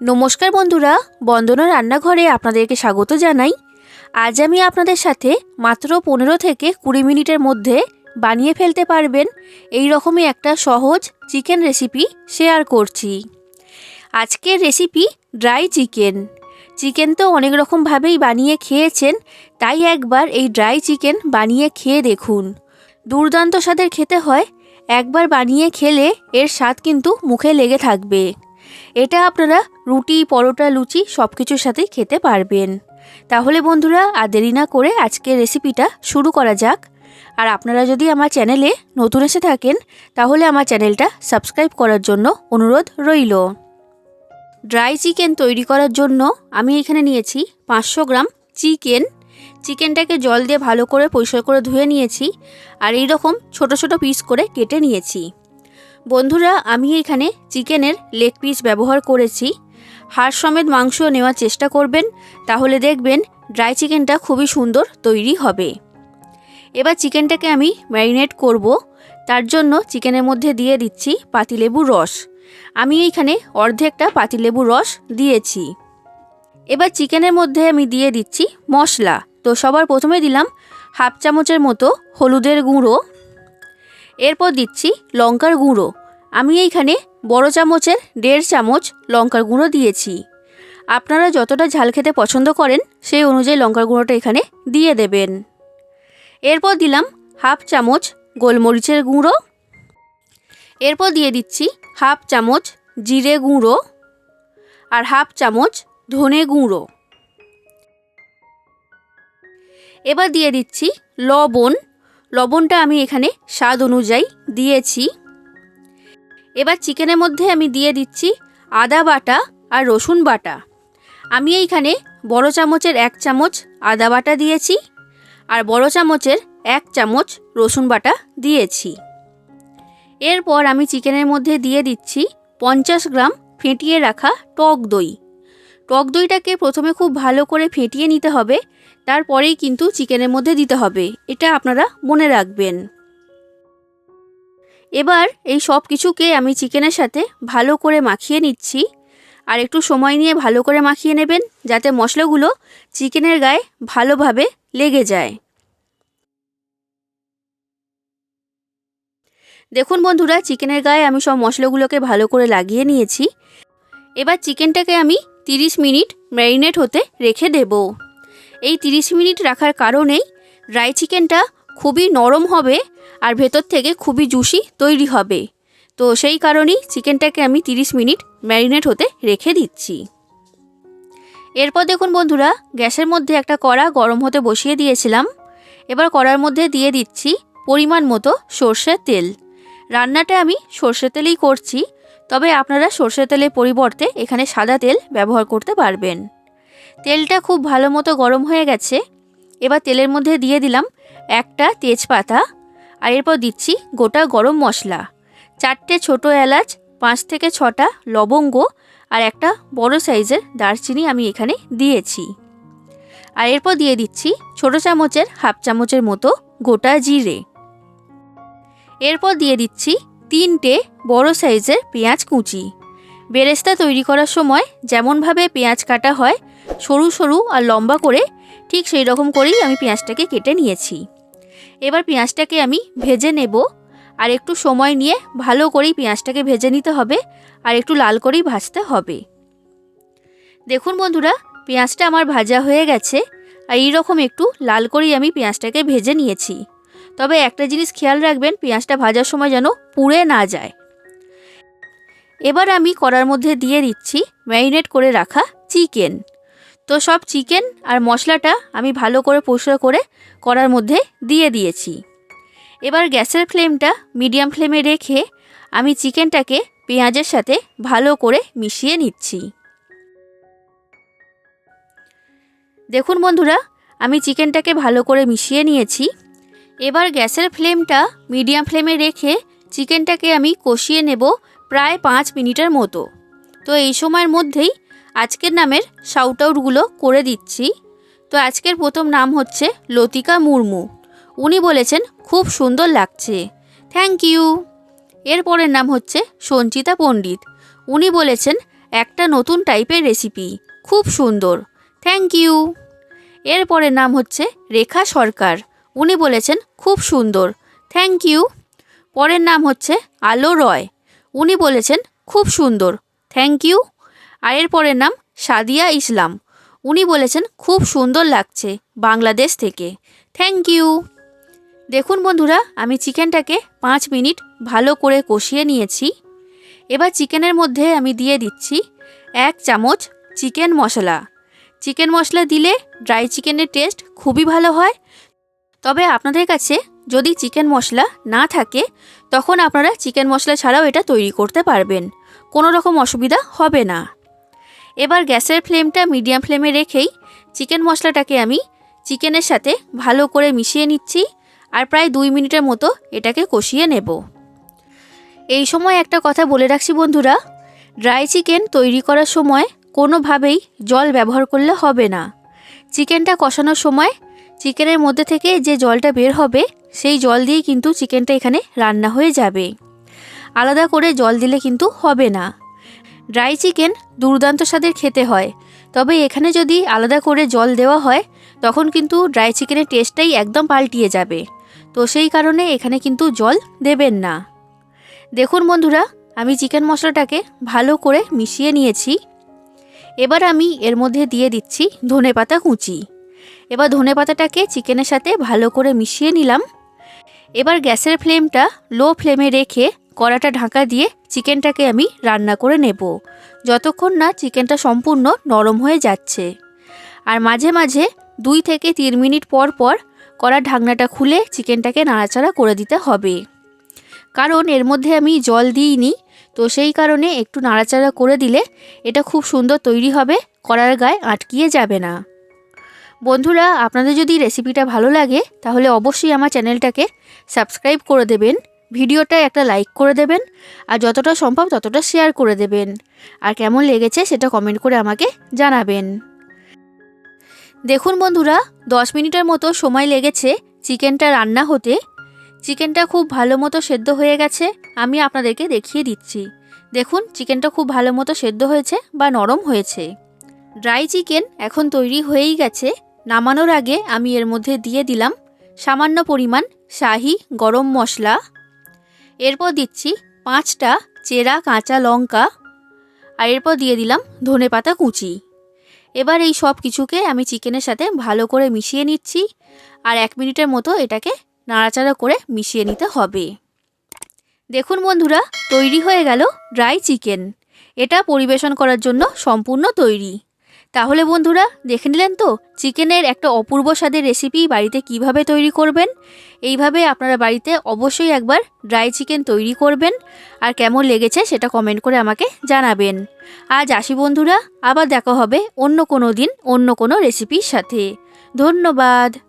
নমস্কার বন্ধুরা, বন্দনা রান্নাঘরে আপনাদেরকে স্বাগত জানাই। আজ আমি আপনাদের সাথে মাত্র পনেরো থেকে কুড়ি মিনিটের মধ্যে বানিয়ে ফেলতে পারবেন এই রকমই একটা সহজ চিকেন রেসিপি শেয়ার করছি। আজকের রেসিপি ড্রাই চিকেন। চিকেন তো অনেক রকমভাবেই বানিয়ে খেয়েছেন, তাই একবার এই ড্রাই চিকেন বানিয়ে খেয়ে দেখুন। দুর্দান্ত স্বাদের খেতে হয়, একবার বানিয়ে খেলে এর স্বাদ কিন্তু মুখে লেগে থাকবে। এটা আপনারা রুটি, পরোটা, লুচি সব কিছুর সাথেই খেতে পারবেন। তাহলে বন্ধুরা, আর দেরি না করে আজকের রেসিপিটা শুরু করা যাক। আর আপনারা যদি আমার চ্যানেলে নতুন এসে থাকেন, তাহলে আমার চ্যানেলটা সাবস্ক্রাইব করার জন্য অনুরোধ রইল। ড্রাই চিকেন তৈরি করার জন্য আমি এখানে নিয়েছি পাঁচশো গ্রাম চিকেন। চিকেনটাকে জল দিয়ে ভালো করে পরিষ্কার করে ধুয়ে নিয়েছি। আর এই রকম ছোট ছোট পিস করে কেটে নিয়েছি। বন্ধুরা, আমি এখানে চিকেনের লেগ পিস ব্যবহার করেছি। হাড় সমেত মাংস নেওয়ার চেষ্টা করবেন, তাহলে দেখবেন ড্রাই চিকেনটা খুবই সুন্দর তৈরি হবে। এবার চিকেনটাকে আমি ম্যারিনেট করব। তার জন্য চিকেনের মধ্যে দিয়ে দিচ্ছি পাতিলেবুর রস। আমি এইখানে অর্ধেকটা পাতিলেবুর রস দিয়েছি। এবার চিকেনের মধ্যে আমি দিয়ে দিচ্ছি মশলা। তো সবার প্রথমে দিলাম হাফ চামচের মতো হলুদের গুঁড়ো। এরপর দিচ্ছি লঙ্কার গুঁড়ো। আমি এইখানে বড় চামচের দেড় চামচ লঙ্কার গুঁড়ো দিয়েছি। আপনারা যতটা ঝাল খেতে পছন্দ করেন, সেই অনুযায়ী লঙ্কার গুঁড়োটা এখানে দিয়ে দেবেন। এরপর দিলাম হাফ চামচ গোলমরিচের গুঁড়ো। এরপর দিয়ে দিচ্ছি হাফ চামচ জিরে গুঁড়ো আর হাফ চামচ ধনে গুঁড়ো। এবার দিয়ে দিচ্ছি লবণ লবণটা আমি এখানে স্বাদ অনুযায়ী দিয়েছি। এবার চিকেনের মধ্যে আমি দিয়ে দিচ্ছি আদা বাটা আর রসুন বাটা। আমি এইখানে বড় চামচের এক চামচ আদা বাটা দিয়েছি আর বড় চামচের এক চামচ রসুন বাটা দিয়েছি। এরপর আমি চিকেনের মধ্যে দিয়ে দিচ্ছি পঞ্চাশ গ্রাম ফেটিয়ে রাখা টক দই। টক দইটাকে প্রথমে খুব ভালো করে ফেটিয়ে নিতে হবে তারপরেই কিন্তু চিকেনের মধ্যে দিতে হবে। এটা আপনারা মনে রাখবেন। এবার এই সব কিছুকে আমি চিকেনের সাথে ভালো করে মাখিয়ে নিচ্ছি। আর একটু সময় নিয়ে ভালো করে মাখিয়ে নেবেন যাতে মশলাগুলো চিকেনের গায়ে ভালোভাবে লেগে যায়। দেখুন বন্ধুরা, চিকেনের গায়ে আমি সব মশলাগুলোকে ভালো করে লাগিয়ে নিয়েছি। এবার চিকেনটাকে আমি 30 মিনিট ম্যারিনেট হতে রেখে দেব। এই 30 মিনিট রাখার কারণেই ড্রাই চিকেনটা খুবই নরম হবে আর ভেতর থেকে খুবই জুসি তৈরি হবে। তো সেই কারণেই চিকেনটাকে আমি 30 মিনিট ম্যারিনেট হতে রেখে দিচ্ছি। এরপর দেখুন বন্ধুরা, গ্যাসের মধ্যে একটা কড়া গরম হতে বসিয়ে দিয়েছিলাম। এবার কড়ার মধ্যে দিয়ে দিচ্ছি পরিমাণ মতো সর্ষের তেল। রান্নাটা আমি সর্ষের তেলেই করছি, তবে আপনারা সর্ষের তেলের পরিবর্তে এখানে সাদা তেল ব্যবহার করতে পারবেন। তেলটা খুব ভালো মতো গরম হয়ে গেছে। এবার তেলের মধ্যে দিয়ে দিলাম একটা তেজপাতা আর এরপর দিচ্ছি গোটা গরম মশলা। চারটে ছোট এলাচ, পাঁচ থেকে ছটা লবঙ্গ আর একটা বড় সাইজের দারচিনি আমি এখানে দিয়েছি। আর এরপর দিয়ে দিচ্ছি ছোট চামচের, হাফ চামচের মতো গোটা জিরে। এরপর দিয়ে দিচ্ছি তিনটে বড় সাইজের পেঁয়াজ কুচি। বেরেস্তা তৈরি করার সময় যেমনভাবে পেঁয়াজ কাটা হয় সরু সরু আর লম্বা করে ঠিক সেই রকম করেই আমি পেঁয়াজটাকে কেটে নিয়েছি। এবার পেঁয়াজটাকে আমি ভেজে নেব আর একটু সময় নিয়ে ভালো করেই পেঁয়াজটাকে ভেজে নিতে হবে আর একটু লাল করেই ভাজতে হবে। দেখুন বন্ধুরা, পেঁয়াজটা আমার ভাজা হয়ে গেছে আর এইরকম একটু লাল করেই আমি পেঁয়াজটাকে ভেজে নিয়েছি। তবে একটা জিনিস খেয়াল রাখবেন, পেঁয়াজটা ভাজার সময় যেন পুড়ে না যায়। এবার আমি কড়ার মধ্যে দিয়ে দিচ্ছি ম্যারিনেট করে রাখা চিকেন। তো সব চিকেন আর মশলাটা আমি ভালো করে পরিষ্কার করে কড়ার মধ্যে দিয়ে দিয়েছি। এবার গ্যাসের ফ্লেমটা মিডিয়াম ফ্লেমে রেখে আমি চিকেনটাকে পেঁয়াজের সাথে ভালো করে মিশিয়ে নিচ্ছি। দেখুন বন্ধুরা, আমি চিকেনটাকে ভালো করে মিশিয়ে নিয়েছি। এবার গ্যাসের ফ্লেমটা মিডিয়াম ফ্লেমে রেখে চিকেনটাকে আমি কষিয়ে নেব প্রায় পাঁচ মিনিটের মতো। তো এই সময়ের মধ্যেই আজকের নামের শাউট আউটগুলো করে দিচ্ছি। তো আজকের প্রথম নাম হচ্ছে লতিকা মুর্মু। উনি বলেছেন, খুব সুন্দর লাগছে। থ্যাংক ইউ এরপরের নাম হচ্ছে সঞ্চিতা পণ্ডিত। উনি বলেছেন, একটা নতুন টাইপের রেসিপি খুব সুন্দর। থ্যাংক ইউ এরপরের নাম হচ্ছে রেখা সরকার। উনি বলেছেন, খুব সুন্দর। থ্যাংক ইউ পরের নাম হচ্ছে আলো রয়। উনি বলেছেন, খুব সুন্দর। থ্যাংক ইউ আর এর পরের নাম সাদিয়া ইসলাম। উনি বলেছেন, খুব সুন্দর লাগছে বাংলাদেশ থেকে। Thank you. দেখুন বন্ধুরা, আমি চিকেনটাকে পাঁচ মিনিট ভালো করে কষিয়ে নিয়েছি। এবার চিকেনের মধ্যে আমি দিয়ে দিচ্ছি এক চামচ চিকেন মশলা। চিকেন মশলা দিলে ড্রাই চিকেনের টেস্ট খুবই ভালো হয়। তবে আপনাদের কাছে যদি চিকেন মশলা না থাকে, তখন আপনারা চিকেন মশলা ছাড়াও এটা তৈরি করতে পারবেন। কোনো রকম অসুবিধা হবে না। এবার গ্যাসের ফ্লেমটা মিডিয়াম ফ্লেমে রেখেই চিকেন মশলাটাকে আমি চিকেনের সাথে ভালো করে মিশিয়ে নিচ্ছি আর প্রায় দুই মিনিটের মতো এটাকে কষিয়ে নেব। এই সময় একটা কথা বলে রাখছি বন্ধুরা, ড্রাই চিকেন তৈরি করার সময় কোনোভাবেই জল ব্যবহার করলে হবে না। চিকেনটা কষানোর সময় চিকেনের মধ্যে থেকে যে জলটা বের হবে, সেই জল দিয়েই কিন্তু চিকেনটা এখানে রান্না হয়ে যাবে। আলাদা করে জল দিলে কিন্তু হবে না। ড্রাই চিকেন দুর্দান্ত স্বাদের খেতে হয়। তবে এখানে যদি আলাদা করে জল দেওয়া হয়, তখন কিন্তু ড্রাই চিকেনের টেস্টটাই একদম পাল্টিয়ে যাবে। তো সেই কারণে এখানে কিন্তু জল দেবেন না। দেখুন বন্ধুরা, আমি চিকেন মশলাটাকে ভালো করে মিশিয়ে নিয়েছি। এবার আমি এর মধ্যে দিয়ে দিচ্ছি ধনে পাতা কুচি। এবার ধনে পাতাটাকে চিকেনের সাথে ভালো করে মিশিয়ে নিলাম। এবার গ্যাসের ফ্লেমটা লো ফ্লেমে রেখে কড়াটা ঢাকা দিয়ে চিকেনটাকে আমি রান্না করে নেব। যতক্ষণ না চিকেনটা সম্পূর্ণ নরম হয়ে যাচ্ছে। আর মাঝে মাঝে দুই থেকে তিন মিনিট পর পর কড়ার ঢাকনাটা খুলে চিকেনটাকে নাড়াচাড়া করে দিতে হবে। কারণ এর মধ্যে আমি জল দিইনি, তো সেই কারণে একটু নাড়াচাড়া করে দিলে এটা খুব সুন্দর তৈরি হবে, কড়ার গায়ে আটকিয়ে যাবে না। বন্ধুরা, আপনাদের যদি রেসিপিটা ভালো লাগে, তাহলে অবশ্যই আমার চ্যানেলটাকে সাবস্ক্রাইব করে দেবেন। ভিডিওটা একটা লাইক করে দেবেন আর যতটা সম্ভব ততটা শেয়ার করে দেবেন। আর কেমন লেগেছে সেটা কমেন্ট করে আমাকে জানাবেন। দেখুন বন্ধুরা, দশ মিনিটের মতো সময় লেগেছে চিকেনটা রান্না হতে। চিকেনটা খুব ভালো মতো সেদ্ধ হয়ে গেছে, আমি আপনাদেরকে দেখিয়ে দিচ্ছি। দেখুন, চিকেনটা খুব ভালো মতো সেদ্ধ হয়েছে বা নরম হয়েছে। ড্রাই চিকেন এখন তৈরি হয়েই গেছে। নামানোর আগে আমি এর মধ্যে দিয়ে দিলাম সামান্য পরিমাণ শাহি গরম মশলা। এরপর দিচ্ছি পাঁচটা চেরা কাঁচা লঙ্কা আর এরপর দিয়ে দিলাম ধনে পাতা কুচি। এবার এই সব কিছুকে আমি চিকেনের সাথে ভালো করে মিশিয়ে নিচ্ছি আর এক মিনিটের মতো এটাকে নাড়াচাড়া করে মিশিয়ে নিতে হবে। দেখুন বন্ধুরা, তৈরি হয়ে গেল ড্রাই চিকেন। এটা পরিবেশন করার জন্য সম্পূর্ণ তৈরি। তাহলে বন্ধুরা, দেখে নিলেন তো, চিকেনের একটা অপূর্ব স্বাদের রেসিপি বাড়িতে কীভাবে তৈরি করবেন? এইভাবে আপনারা বাড়িতে অবশ্যই একবার ড্রাই চিকেন তৈরি করবেন। আর কেমন লেগেছে সেটা কমেন্ট করে আমাকে জানাবেন। আজ আসি বন্ধুরা, আবার দেখা হবে অন্য কোনো দিন, অন্য কোনো রেসিপির সাথে। ধন্যবাদ।